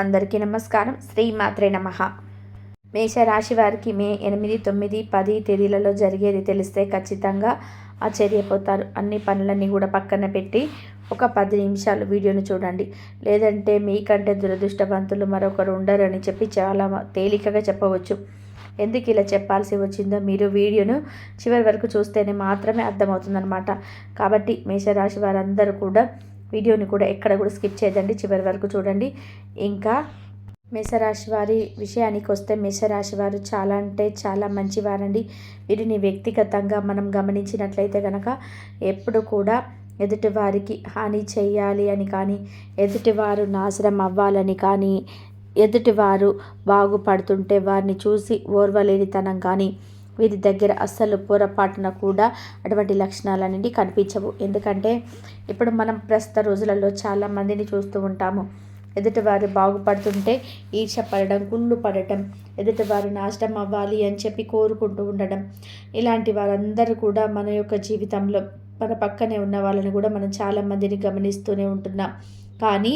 అందరికీ నమస్కారం. శ్రీమాత్రే నమ. మేషరాశి వారికి మే ఎనిమిది తొమ్మిది పది తేదీలలో జరిగేది తెలిస్తే ఖచ్చితంగా ఆశ్చర్యపోతారు. అన్ని పనులన్నీ కూడా పక్కన పెట్టి ఒక పది నిమిషాలు వీడియోను చూడండి. లేదంటే మీకంటే దురదృష్టవంతులు మరొకరు ఉండరని చెప్పి చాలా తేలికగా చెప్పవచ్చు. ఎందుకు ఇలా చెప్పాల్సి వచ్చిందో మీరు వీడియోను చివరి వరకు చూస్తేనే మాత్రమే అర్థమవుతుందనమాట కాబట్టి మేషరాశి వారందరూ కూడా వీడియోని కూడా ఎక్కడ కూడా స్కిప్ చేయదండి చివరి వరకు చూడండి. ఇంకా మేషరాశి వారి విషయానికి వస్తే మేషరాశి వారు చాలా అంటే చాలా మంచివారండి. వీరిని వ్యక్తిగతంగా మనం గమనించినట్లయితే కనుక ఎప్పుడు కూడా ఎదుటి వారికి హాని చేయాలి అని కానీ ఎదుటివారు నాశనం అవ్వాలని కానీ ఎదుటివారు బాగుపడుతుంటే వారిని చూసి ఓర్వలేనితనం కానీ వీరి దగ్గర అస్సలు పొరపాటున కూడా అటువంటి లక్షణాలు అనేవి కనిపించవు. ఎందుకంటే ఇప్పుడు మనం ప్రస్తుత రోజులలో చాలా మందిని చూస్తూ ఉంటాము. ఎదుటివారు బాగుపడుతుంటే ఈర్ష పడడం కుళ్ళు పడటం ఎదుటివారు నాశనం అవ్వాలి అని చెప్పి కోరుకుంటూ ఉండడం ఇలాంటి వారందరూ కూడా మన యొక్క జీవితంలో మన పక్కనే ఉన్న వాళ్ళని కూడా మనం చాలామందిని గమనిస్తూనే ఉంటున్నాం. కానీ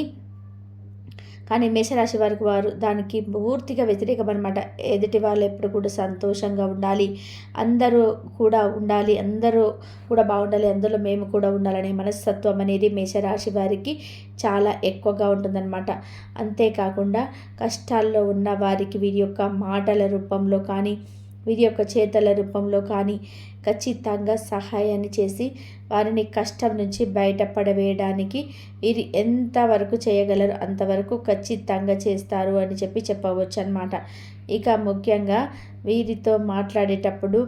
కానీ మేషరాశి వారికి వారు దానికి పూర్తిగా వ్యతిరేకం అనమాట ఎదుటి వాళ్ళు ఎప్పుడు కూడా సంతోషంగా ఉండాలి. అందరూ కూడా ఉండాలి. అందరూ కూడా బాగుండాలి. అందులో మేము కూడా ఉండాలనే మనస్తత్వం అనేది మేషరాశి వారికి చాలా ఎక్కువగా ఉంటుందన్నమాట. అంతేకాకుండా కష్టాల్లో ఉన్న వారికి వీరి యొక్క మాటల రూపంలో కానీ వీరి యొక్క చేతల రూపంలో కానీ ఖచ్చితంగా సహాయాన్ని చేసి వారిని కష్టం నుంచి బయటపడవేయడానికి వీరు ఎంతవరకు చేయగలరు అంతవరకు ఖచ్చితంగా చేస్తారు అని చెప్పి చెప్పవచ్చు అనమాట ఇక ముఖ్యంగా వీరితో మాట్లాడేటప్పుడు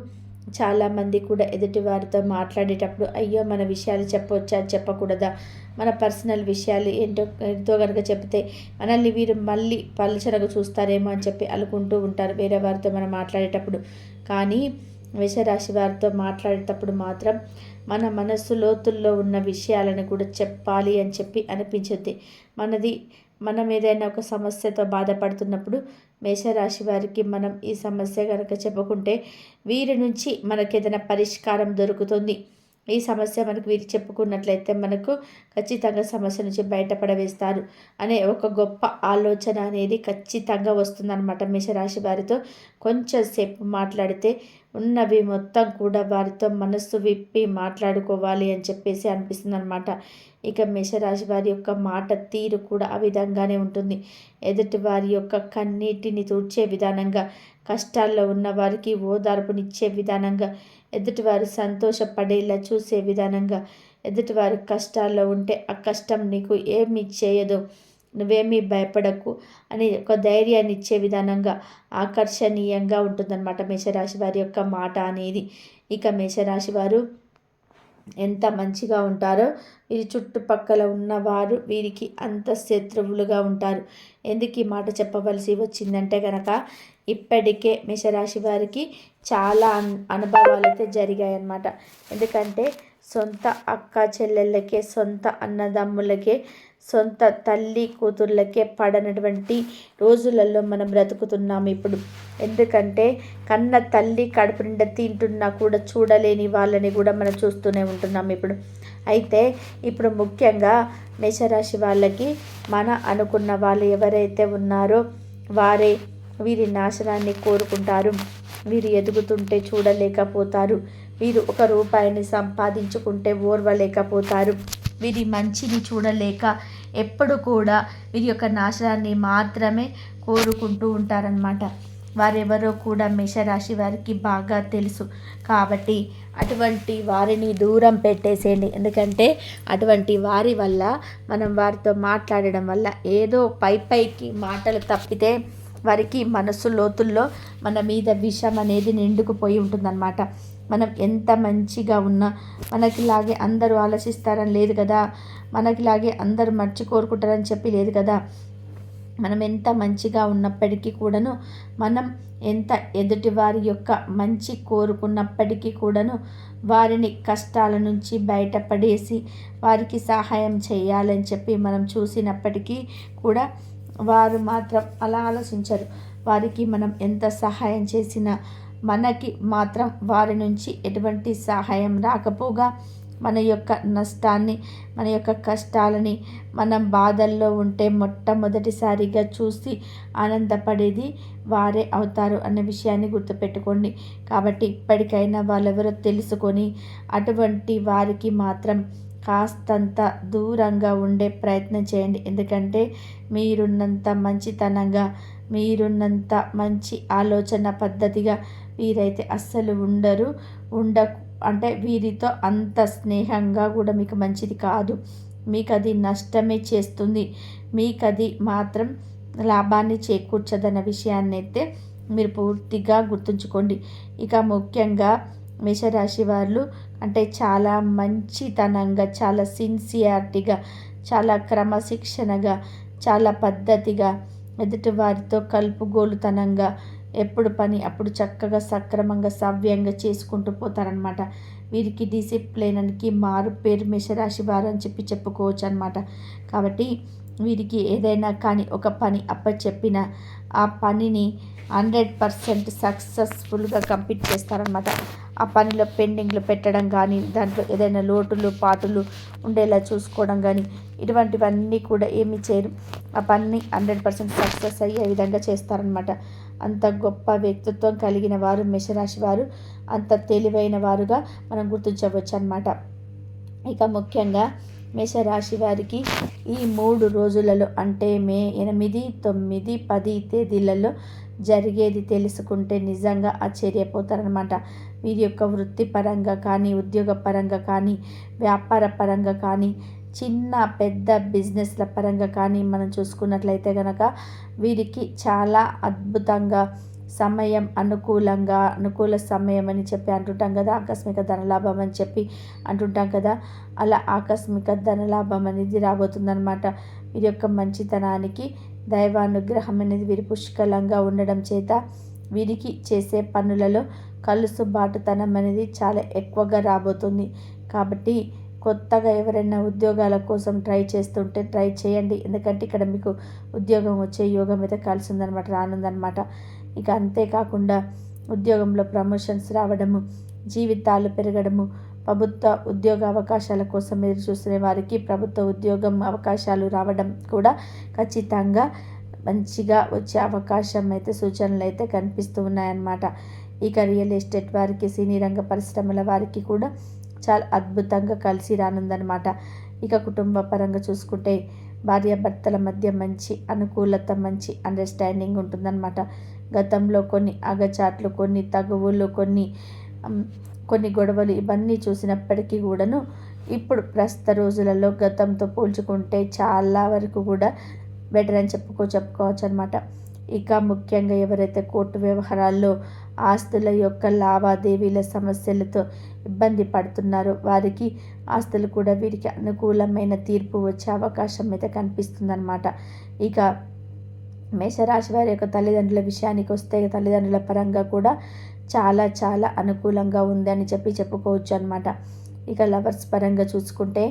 చాలామంది కూడా ఎదుటి వారితో మాట్లాడేటప్పుడు అయ్యో మన విషయాలు చెప్పవచ్చా చెప్పకూడదా? మన పర్సనల్ విషయాలు ఏంటో ఎంతో కనుక చెప్తే మనల్ని వీరు మళ్ళీ పలుచనగా చూస్తారేమో అని చెప్పి అనుకుంటూ ఉంటారు వేరే వారితో మనం మాట్లాడేటప్పుడు. కానీ మేషరాశి వారితో మాట్లాడేటప్పుడు మాత్రం మన మనస్సు లోతుల్లో ఉన్న విషయాలను కూడా చెప్పాలి అని చెప్పి అనిపించుద్ది. మనది మనం ఏదైనా ఒక సమస్యతో బాధపడుతున్నప్పుడు మేషరాశి వారికి మనం ఈ సమస్య కనుక చెప్పుకుంటే వీరి నుంచి మనకేదైనా పరిష్కారం దొరుకుతుంది. ఈ సమస్య మనకు వీరు చెప్పుకున్నట్లయితే మనకు ఖచ్చితంగా సమస్య నుంచి బయటపడవేస్తారు అనే ఒక గొప్ప ఆలోచన అనేది ఖచ్చితంగా వస్తుందన్నమాట మేషరాశి వారితో. కొంచెంసేపు మాట్లాడితే ఉన్నవి మొత్తం కూడా వారితో మనస్సు విప్పి మాట్లాడుకోవాలి అని చెప్పేసి అనిపిస్తుంది అనమాట ఇక మేషరాశి వారి యొక్క మాట తీరు కూడా ఆ విధంగానే ఉంటుంది. ఎదుటి వారి యొక్క కన్నీటిని తూడ్చే విధానంగా కష్టాల్లో ఉన్న వారికి ఓదార్పునిచ్చే విధానంగా ఎదుటివారు సంతోషపడేలా చూసే విధానంగా ఎదుటివారి కష్టాల్లో ఉంటే ఆ కష్టం నీకు ఏమి చేయదు. నువ్వేమీ భయపడకు అని ఒక ధైర్యాన్ని ఇచ్చే విధానంగా ఆకర్షణీయంగా ఉంటుందన్నమాట మేషరాశి వారి యొక్క మాట అనేది. ఇక మేషరాశి వారు ఎంత మంచిగా ఉంటారో వీరి చుట్టుపక్కల ఉన్నవారు వీరికి అంత శత్రువులుగా ఉంటారు. ఎందుకు ఈ మాట చెప్పవలసి వచ్చిందంటే కనుక ఇప్పటికే మేషరాశి వారికి చాలా అనుభవాలు అయితే జరిగాయన్నమాట. ఎందుకంటే సొంత అక్క చెల్లెళ్ళకే సొంత అన్నదమ్ములకే సొంత తల్లి కూతుర్లకే పడనటువంటి రోజులలో మనం బ్రతుకుతున్నాము ఇప్పుడు. ఎందుకంటే కన్న తల్లి కడుపు నిండా తింటున్నా కూడా చూడలేని వాళ్ళని కూడా మనం చూస్తూనే ఉంటున్నాం ఇప్పుడు. అయితే ఇప్పుడు ముఖ్యంగా మేషరాశి వాళ్ళకి మన అనుకున్న వాళ్ళు ఎవరైతే ఉన్నారో వారే వీరి నాశనాన్ని కోరుకుంటారు. వీరు ఎదుగుతుంటే చూడలేకపోతారు. వీరు ఒక రూపాయిని సంపాదించుకుంటే ఓర్వలేకపోతారు. వీరి మంచిని చూడలేక ఎప్పుడు కూడా వీరి యొక్క నాశనాన్ని మాత్రమే కోరుకుంటూ ఉంటారనమాట వారెవరో కూడా మేషరాశి వారికి బాగా తెలుసు. కాబట్టి అటువంటి వారిని దూరం పెట్టేసేయండి. ఎందుకంటే అటువంటి వారి వల్ల మనం వారితో మాట్లాడడం వల్ల ఏదో పై పైకి మాటలు తప్పితే వారికి మనసు లోతుల్లో మన మీద విషం అనేది నిండుకుపోయి ఉంటుందన్నమాట. మనం ఎంత మంచిగా ఉన్నా మనకిలాగే అందరూ ఆలోచిస్తారని లేదు కదా? మనకిలాగే అందరూ మర్చి కోరుకుంటారని చెప్పి లేదు కదా? మనం ఎంత మంచిగా ఉన్నప్పటికీ కూడాను మనం ఎంత ఎదుటి వారి యొక్క మంచి కోరుకున్నప్పటికీ కూడాను వారిని కష్టాల నుంచి బయటపడేసి వారికి సహాయం చేయాలని చెప్పి మనం చూసినప్పటికీ కూడా వారు మాత్రం అలా ఆలోచించరు. వారికి మనం ఎంత సహాయం చేసినా మనకి మాత్రం వారి నుంచి ఎటువంటి సహాయం రాకపోగా మన యొక్క నష్టాన్ని మన యొక్క కష్టాలని మనం బాధల్లో ఉంటే మొట్టమొదటిసారిగా చూసి ఆనందపడేది వారే అవుతారు అన్న విషయాన్ని గుర్తుపెట్టుకోండి. కాబట్టి ఇప్పటికైనా వాళ్ళెవరో తెలుసుకొని అటువంటి వారికి మాత్రం కాస్తంత దూరంగా ఉండే ప్రయత్నం చేయండి. ఎందుకంటే మీరున్నంత మంచితనంగా మీరున్నంత మంచి ఆలోచన పద్ధతిగా వీరైతే అస్సలు ఉండరు. ఉండ అంటే వీరితో అంత స్నేహంగా కూడా మీకు మంచిది కాదు. మీకు అది నష్టమే చేస్తుంది. మీకు అది మాత్రం లాభాన్ని చేకూర్చదన్న విషయాన్ని అయితే మీరు పూర్తిగా గుర్తుంచుకోండి. ఇక ముఖ్యంగా మేషరాశి వాళ్ళు అంటే చాలా మంచితనంగా చాలా సిన్సియారిటీగా చాలా క్రమశిక్షణగా చాలా పద్ధతిగా ఎదుటి వారితో కలుపుగోలుతనంగా ఎప్పుడు పని అప్పుడు చక్కగా సక్రమంగా సవ్యంగా చేసుకుంటూ పోతారనమాట వీరికి డిసిప్లిన్కి మారు పేరు మేషరాశి వారు అని చెప్పి చెప్పుకోవచ్చు అనమాట కాబట్టి వీరికి ఏదైనా కానీ ఒక పని అప్పచెప్పిన ఆ పనిని హండ్రెడ్ పర్సెంట్ సక్సెస్ఫుల్గా కంప్లీట్ చేస్తారనమాట ఆ పనిలో పెండింగ్లు పెట్టడం కానీ దాంట్లో ఏదైనా లోటులు పాటులు ఉండేలా చూసుకోవడం కానీ ఇటువంటివన్నీ కూడా ఏమి చేయరు. ఆ పని హండ్రెడ్ పర్సెంట్ సక్సెస్ అయ్యే విధంగా చేస్తారనమాట అంత గొప్ప వ్యక్తిత్వం కలిగిన వారు మేషరాశి వారు అంత తెలివైన వారుగా మనం గుర్తించవచ్చు అనమాట ఇక ముఖ్యంగా మేషరాశి వారికి ఈ మూడు రోజులలో అంటే మే ఎనిమిది తొమ్మిది పది తేదీలలో జరిగేది తెలుసుకుంటే నిజంగా ఆశ్చర్యపోతారనమాట వీరి యొక్క వృత్తిపరంగా కానీ ఉద్యోగ పరంగా కానీ వ్యాపార పరంగా కానీ చిన్న పెద్ద బిజినెస్ల పరంగా కానీ మనం చూసుకున్నట్లయితే కనుక వీరికి చాలా అద్భుతంగా సమయం అనుకూలంగా అనుకూల సమయం అని చెప్పి అంటుంటాం కదా ఆకస్మిక ధనలాభం అని చెప్పి అంటుంటాం కదా అలా ఆకస్మిక ధనలాభం అనేది రాబోతుందనమాట వీరి యొక్క మంచితనానికి దైవానుగ్రహం అనేది వీరి పుష్కలంగా ఉండడం చేత వీరికి చేసే పనులలో కలుసుబాటుతనం అనేది చాలా ఎక్కువగా రాబోతుంది. కాబట్టి కొత్తగా ఎవరైనా ఉద్యోగాల కోసం ట్రై చేస్తుంటే ట్రై చేయండి. ఎందుకంటే ఇక్కడ మీకు ఉద్యోగం వచ్చే యోగం అయితే కలిసిందనమాట రానుందనమాట. ఇక అంతేకాకుండా ఉద్యోగంలో ప్రమోషన్స్ రావడము జీవితాలు పెరగడము ప్రభుత్వ ఉద్యోగ అవకాశాల కోసం ఎదురు చూస్తున్న వారికి ప్రభుత్వ ఉద్యోగం అవకాశాలు రావడం కూడా ఖచ్చితంగా మంచిగా వచ్చే అవకాశం అయితే సూచనలు అయితే కనిపిస్తూ ఉన్నాయన్నమాట. ఇక రియల్ ఎస్టేట్ వారికి సినీ రంగ పరిశ్రమల వారికి కూడా చాలా అద్భుతంగా కలిసి రానుందనమాట ఇక కుటుంబ పరంగా చూసుకుంటే భార్యాభర్తల మధ్య మంచి అనుకూలత మంచి అండర్స్టాండింగ్ ఉంటుందన్నమాట. గతంలో కొన్ని అగచాట్లు కొన్ని తగువులు కొన్ని కొన్ని గొడవలు ఇవన్నీ చూసినప్పటికీ కూడాను ఇప్పుడు ప్రస్తుత రోజులలో గతంతో పోల్చుకుంటే చాలా వరకు కూడా బెటర్ అని చెప్పుకో చెప్పుకోవచ్చు అనమాట ఇక ముఖ్యంగా ఎవరైతే కోర్టు వ్యవహారాల్లో ఆస్తుల యొక్క లావాదేవీల సమస్యలతో ఇబ్బంది పడుతున్నారో వారికి ఆస్తులు కూడా వీరికి అనుకూలమైన తీర్పు వచ్చే అవకాశం అయితే కనిపిస్తుందన్నమాట. ఇక మేషరాశి వారి యొక్క తల్లిదండ్రుల విషయానికి వస్తే తల్లిదండ్రుల పరంగా కూడా చాలా చాలా అనుకూలంగా ఉందని చెప్పి చెప్పుకోవచ్చు అనమాట ఇక లవర్స్ పరంగా చూసుకుంటే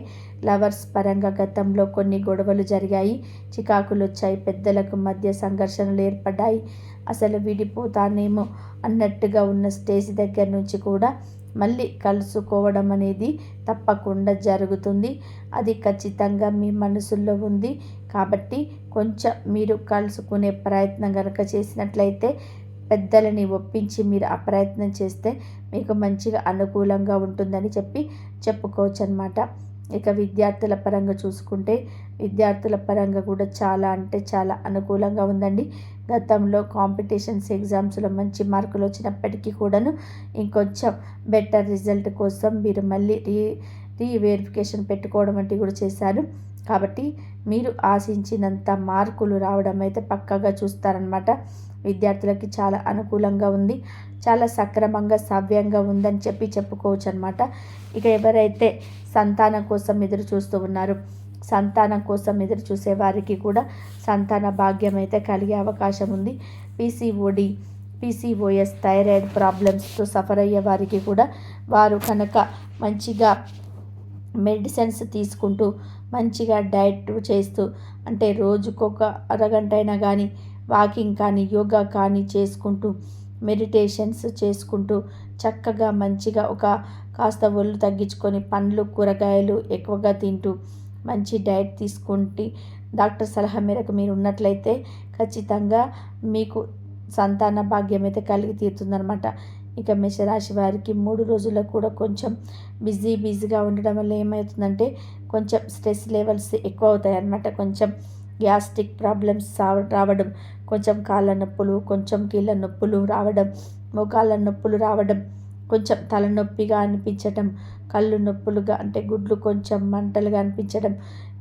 లవర్స్ పరంగా గతంలో కొన్ని గొడవలు జరిగాయి. చికాకులు వచ్చాయి పెద్దలకు మధ్య సంఘర్షణలు ఏర్పడ్డాయి. అసలు విడిపోతానేమో అన్నట్టుగా ఉన్న స్టేజ్ దగ్గర నుంచి కూడా మళ్ళీ కలుసుకోవడం అనేది తప్పకుండా జరుగుతుంది. అది ఖచ్చితంగా మీ మనసుల్లో ఉంది కాబట్టి కొంచెం మీరు కలుసుకునే ప్రయత్నం కనుక చేసినట్లయితే పెద్దలని ఒప్పించి మీరు ఆ ప్రయత్నం చేస్తే మీకు మంచిగా అనుకూలంగా ఉంటుందని చెప్పి చెప్పుకోవచ్చు అనమాట ఇక విద్యార్థుల పరంగా చూసుకుంటే విద్యార్థుల పరంగా కూడా చాలా అంటే చాలా అనుకూలంగా ఉందండి. గతంలో కాంపిటీషన్స్ ఎగ్జామ్స్లో మంచి మార్కులు వచ్చినప్పటికీ కూడాను ఇంకొంచెం బెటర్ రిజల్ట్ కోసం మీరు మళ్ళీ రీ రీవెరిఫికేషన్ పెట్టుకోవడం వంటివి కూడా చేశారు. కాబట్టి మీరు ఆశించినంత మార్కులు రావడం అయితే పక్కగా చూస్తారనమాట విద్యార్థులకి చాలా అనుకూలంగా ఉంది. చాలా సక్రమంగా సవ్యంగా ఉందని చెప్పి చెప్పుకోవచ్చు అనమాట ఇక ఎవరైతే సంతానం కోసం ఎదురు చూస్తూ ఉన్నారు సంతానం కోసం ఎదురు చూసే వారికి కూడా సంతాన భాగ్యం అయితే కలిగే అవకాశం ఉంది. పీసీఓడి పీసీఓఎస్ థైరాయిడ్ ప్రాబ్లమ్స్తో సఫర్ అయ్యే వారికి కూడా వారు కనుక మంచిగా మెడిసిన్స్ తీసుకుంటూ మంచిగా డైట్ చేస్తూ అంటే రోజుకొక అరగంట అయినా కానీ వాకింగ్ కానీ యోగా కానీ చేసుకుంటూ మెడిటేషన్స్ చేసుకుంటూ చక్కగా మంచిగా ఒక కాస్త ఒళ్ళు తగ్గించుకొని పండ్లు కూరగాయలు ఎక్కువగా తింటూ మంచి డైట్ తీసుకుంటే డాక్టర్ సలహా మేరకు మీరు ఉన్నట్లయితే ఖచ్చితంగా మీకు సంతాన భాగ్యం అయితే కలిగి తీరుతుందనమాట ఇక మేషరాశి వారికి మూడు రోజుల్లో కూడా కొంచెం బిజీ బిజీగా ఉండడం వల్ల ఏమవుతుందంటే కొంచెం స్ట్రెస్ లెవెల్స్ ఎక్కువ అవుతాయి అన్నమాట కొంచెం గ్యాస్ట్రిక్ ప్రాబ్లమ్స్ రావడం కొంచెం కాళ్ళ నొప్పులు కొంచెం కీళ్ళ నొప్పులు రావడం మోకాళ్ళ నొప్పులు రావడం కొంచెం తలనొప్పిగా అనిపించడం కళ్ళు నొప్పులుగా అంటే గుడ్లు కొంచెం మంటలుగా అనిపించడం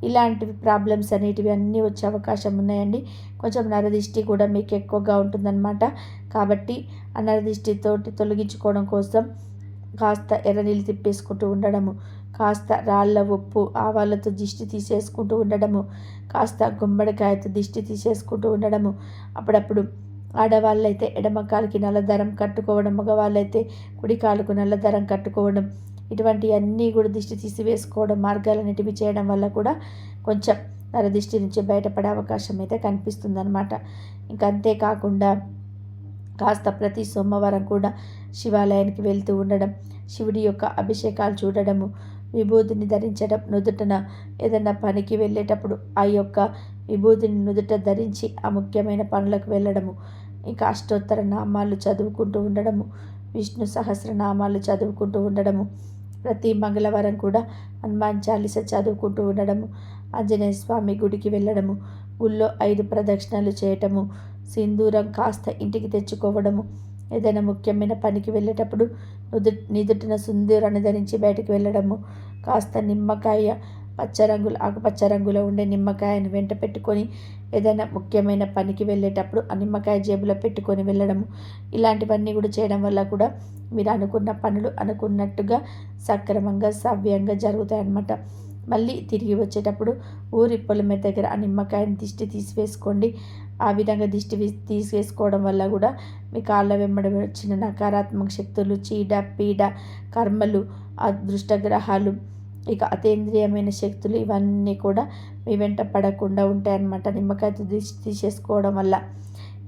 ఇలాంటివి ప్రాబ్లమ్స్ అనేటివి అన్నీ వచ్చే అవకాశం ఉన్నాయండి. కొంచెం నరదిష్టి కూడా మీకు ఎక్కువగా ఉంటుందన్నమాట. కాబట్టి ఆ నరదిష్టితోటి తొలగించుకోవడం కోసం కాస్త ఎర్ర నీళ్ళు తిప్పేసుకుంటూ ఉండడము కాస్త రాళ్ళ ఉప్పు ఆవాలతో దిష్టి తీసేసుకుంటూ ఉండడము కాస్త గుమ్మడికాయతో దిష్టి తీసేసుకుంటూ ఉండడము. అప్పుడప్పుడు ఆడవాళ్ళైతే ఎడమకాలకి కాలుకి కట్టుకోవడం మగవాళ్ళైతే కుడి కాలుకు నల్లదరం కట్టుకోవడం ఇటువంటి అన్నీ కూడా దిష్టి తీసివేసుకోవడం మార్గాలన్నిటివి చేయడం వల్ల కూడా కొంచెం నరదిష్టి నుంచి బయటపడే అవకాశం అయితే కనిపిస్తుందన్నమాట. ఇంకా అంతేకాకుండా కాస్త ప్రతి సోమవారం కూడా శివాలయానికి వెళ్తూ ఉండడం శివుడి యొక్క అభిషేకాలు చూడడము విభూతిని ధరించడం నుదుటన ఏదైనా పనికి వెళ్ళేటప్పుడు ఆ యొక్క విభూతిని నుదుట ధరించి ఆ ముఖ్యమైన పనులకు వెళ్ళడము. ఇంకా అష్టోత్తర నామాలు చదువుకుంటూ ఉండడము. విష్ణు సహస్రనామాలు చదువుకుంటూ ఉండడము. ప్రతి మంగళవారం కూడా హనుమాన్ చాలీస చదువుకుంటూ ఉండడము. ఆంజనేయ స్వామి గుడికి వెళ్ళడము. గుళ్ళో ఐదు ప్రదక్షిణలు చేయటము. సింధూరం కాస్త ఇంటికి తెచ్చుకోవడము. ఏదైనా ముఖ్యమైన పనికి వెళ్ళేటప్పుడు నుదు నిదుటిన సింధూరాన్ని ధరించి బయటకు వెళ్ళడము. కాస్త నిమ్మకాయ పచ్చ రంగులు ఆకుపచ్చ రంగులో ఉండే నిమ్మకాయను వెంట పెట్టుకొని ఏదైనా ముఖ్యమైన పనికి వెళ్ళేటప్పుడు ఆ నిమ్మకాయ జేబులో పెట్టుకొని వెళ్ళడము. ఇలాంటివన్నీ కూడా చేయడం వల్ల కూడా మీరు అనుకున్న పనులు అనుకున్నట్టుగా సక్రమంగా సవ్యంగా జరుగుతాయి అన్నమాట మళ్ళీ తిరిగి వచ్చేటప్పుడు ఊరి పొలమే దగ్గర ఆ నిమ్మకాయని దిష్టి తీసివేసుకోండి. ఆ విధంగా దిష్టి తీసేసుకోవడం వల్ల కూడా మీ కాళ్ళ వెంబడి వచ్చిన నకారాత్మక శక్తులు చీడ పీడ కర్మలు అదృష్టగ్రహాలు ఇక అతేంద్రియమైన శక్తులు ఇవన్నీ కూడా మీ వెంట పడకుండా ఉంటాయన్నమాట. నిమ్మకాయ దిష్టి తీసేసుకోవడం వల్ల.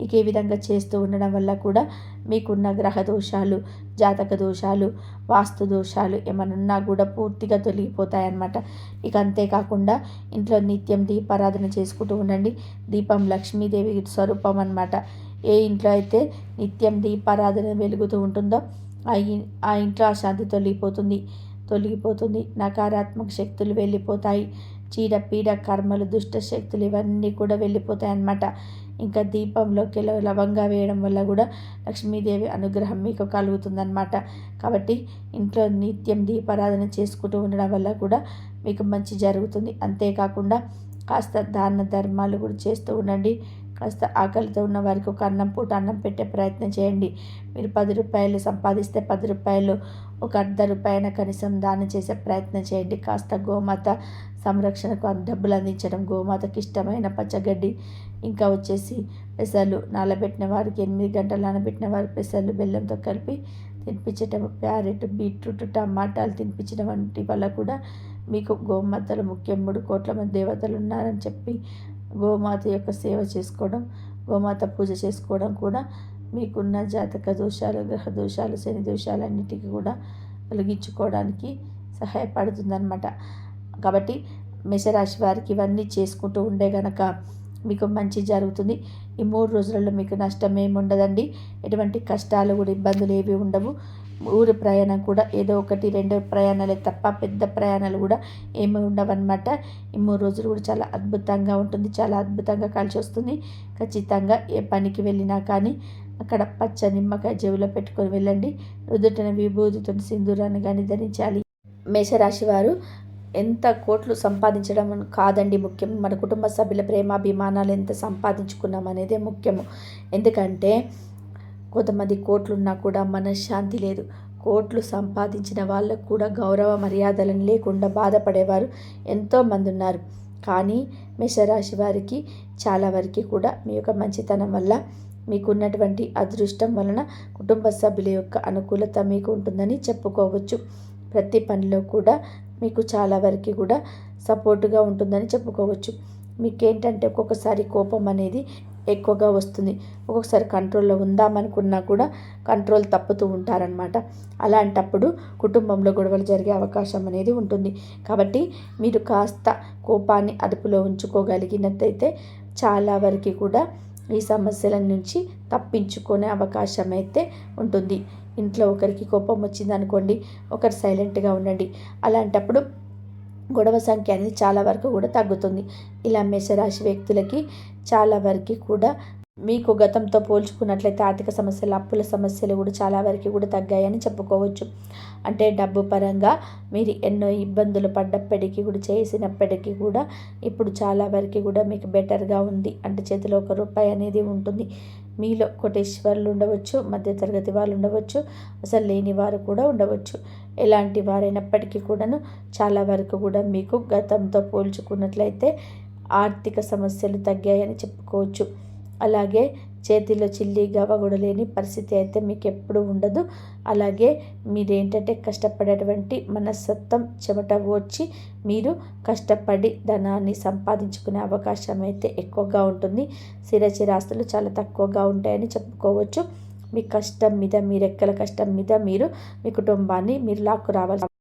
ఇక ఈ విధంగా చేస్తూ ఉండడం వల్ల కూడా మీకున్న గ్రహ దోషాలు జాతక దోషాలు వాస్తు దోషాలు ఏమన్నా కూడా పూర్తిగా తొలగిపోతాయన్నమాట. ఇక అంతేకాకుండా ఇంట్లో నిత్యం దీపారాధన చేసుకుంటూ ఉండండి. దీపం లక్ష్మీదేవి స్వరూపం అనమాట ఏ ఇంట్లో అయితే నిత్యం దీపారాధన వెలుగుతూ ఉంటుందో ఆ ఆ ఇంట్లో అశాంతి తొలగిపోతుంది. తొలగిపోతుంది. నకారాత్మక శక్తులు వెళ్ళిపోతాయి. చీడ పీడ కర్మలు దుష్ట శక్తులు ఇవన్నీ కూడా వెళ్ళిపోతాయి అన్నమాట ఇంకా దీపంలోకి లవంగా వేయడం వల్ల కూడా లక్ష్మీదేవి అనుగ్రహం మీకు కలుగుతుందన్నమాట. కాబట్టి ఇంట్లో నిత్యం దీపారాధన చేసుకుంటూ ఉండడం వల్ల కూడా మీకు మంచి జరుగుతుంది. అంతేకాకుండా కాస్త దాన ధర్మాలు కూడా చేస్తూ ఉండండి. కాస్త ఆకలితో ఉన్న వారికి ఒక అన్నం పూట అన్నం పెట్టే ప్రయత్నం చేయండి. మీరు పది రూపాయలు సంపాదిస్తే పది రూపాయలు ఒక అర్ధ రూపాయన కనీసం దానం చేసే ప్రయత్నం చేయండి. కాస్త గోమాత సంరక్షణకు డబ్బులు అందించడం గోమాతకి ఇష్టమైన పచ్చగడ్డి ఇంకా వచ్చేసి పెసలు నానబెట్టిన వారికి ఎనిమిది గంటలు నానబెట్టిన వారి పెసలు బెల్లంతో కలిపి తినిపించటం క్యారెట్ బీట్రూట్ టమాటాలు తినిపించడం వంటి వల్ల కూడా మీకు గోమాతలు ముఖ్యం. మూడు కోట్ల మంది దేవతలు ఉన్నారని చెప్పి గోమాత యొక్క సేవ చేసుకోవడం గోమాత పూజ చేసుకోవడం కూడా మీకున్న జాతక దోషాలు గ్రహ దోషాలు శని దోషాలు అన్నిటికీ కూడా తొలగించుకోవడానికి సహాయపడుతుందన్నమాట. కాబట్టి మేషరాశి వారికి ఇవన్నీ చేసుకుంటూ ఉండే గనక మీకు మంచి జరుగుతుంది. ఈ మూడు రోజులలో మీకు నష్టం ఏమి ఉండదండి ఎటువంటి కష్టాలు కూడా ఇబ్బందులు ఏవి ఉండవు. ఊరి ప్రయాణం కూడా ఏదో ఒకటి రెండు ప్రయాణాలే తప్ప పెద్ద ప్రయాణాలు కూడా ఏమి ఉండవన్నమాట. ఈ మూడు రోజులు కూడా చాలా అద్భుతంగా ఉంటుంది. చాలా అద్భుతంగా కలిసి వస్తుంది. ఖచ్చితంగా ఏ పనికి వెళ్ళినా కానీ అక్కడ పచ్చ నిమ్మకాయ జేబులో పెట్టుకొని వెళ్ళండి. నుదుటిన విభూతితో సింధూరాన్ని కానీ ధరించాలి. మేషరాశి వారు ఎంత కోట్లు సంపాదించడం కాదండి ముఖ్యం. మన కుటుంబ సభ్యుల ప్రేమాభిమానాలు ఎంత సంపాదించుకున్నాం అనేదే ముఖ్యము. ఎందుకంటే కొంతమంది కోట్లున్నా కూడా మనశ్శాంతి లేదు. కోట్లు సంపాదించిన వాళ్ళకు కూడా గౌరవ మర్యాదలను లేకుండా బాధపడేవారు ఎంతోమంది ఉన్నారు కానీ మేషరాశి వారికి చాలా వరకు కూడా మీ యొక్క మంచితనం వల్ల మీకున్నటువంటి అదృష్టం వలన కుటుంబ సభ్యుల యొక్క అనుకూలత మీకు ఉంటుందని చెప్పుకోవచ్చు. ప్రతి పనిలో కూడా మీకు చాలా వరకు కూడా సపోర్టుగా ఉంటుందని చెప్పుకోవచ్చు. మీకేంటంటే ఒక్కొక్కసారి కోపం అనేది ఎక్కువగా వస్తుంది. ఒక్కొక్కసారి కంట్రోల్లో ఉందామనుకున్నా కూడా కంట్రోల్ తప్పుతూ ఉంటారనమాట అలాంటప్పుడు కుటుంబంలో గొడవలు జరిగే అవకాశం అనేది ఉంటుంది. కాబట్టి మీరు కాస్త కోపాన్ని అదుపులో ఉంచుకోగలిగినట్టయితే చాలా వరకు కూడా ఈ సమస్యల నుంచి తప్పించుకునే అవకాశం అయితే ఉంటుంది. ఇంట్లో ఒకరికి కోపం వచ్చిందనుకోండి ఒకరు సైలెంట్గా ఉండండి. అలాంటప్పుడు గొడవ సంఖ్య అనేది చాలా వరకు కూడా తగ్గుతుంది. ఇలా మేషరాశి వ్యక్తులకి చాలా వరకు కూడా మీకు గతంతో పోల్చుకున్నట్లయితే ఆర్థిక సమస్యలు అప్పుల సమస్యలు కూడా చాలా వరకు కూడా తగ్గాయని చెప్పుకోవచ్చు. అంటే డబ్బు పరంగా మీరు ఎన్నో ఇబ్బందులు పడ్డప్పటికీ కూడా చేసినప్పటికీ కూడా ఇప్పుడు చాలా వరకు కూడా మీకు బెటర్గా ఉంది. అంటే చేతిలో ఒక రూపాయి అనేది ఉంటుంది. మీలో కోటేశ్వర్లు ఉండవచ్చు మధ్యతరగతి వాళ్ళు ఉండవచ్చు అసలు లేని వారు కూడా ఉండవచ్చు. ఎలాంటి వారైనప్పటికీ కూడాను చాలా వరకు కూడా మీకు గతంతో పోల్చుకున్నట్లయితే ఆర్థిక సమస్యలు తగ్గాయని చెప్పుకోవచ్చు. అలాగే చేతిలో చిల్లి గవ కూడా లేని పరిస్థితి అయితే మీకు ఎప్పుడు ఉండదు. అలాగే మీరేంటంటే కష్టపడేటువంటి మనస్తత్వం చెమట వచ్చి మీరు కష్టపడి ధనాన్ని సంపాదించుకునే అవకాశం అయితే ఎక్కువగా ఉంటుంది. స్థిరచిరాస్తులు చాలా తక్కువగా ఉంటాయని చెప్పుకోవచ్చు. మీ కష్టం మీద మీ రెక్కల కష్టం మీద మీరు మీ కుటుంబాన్ని మీరు లాక్కు రావాలి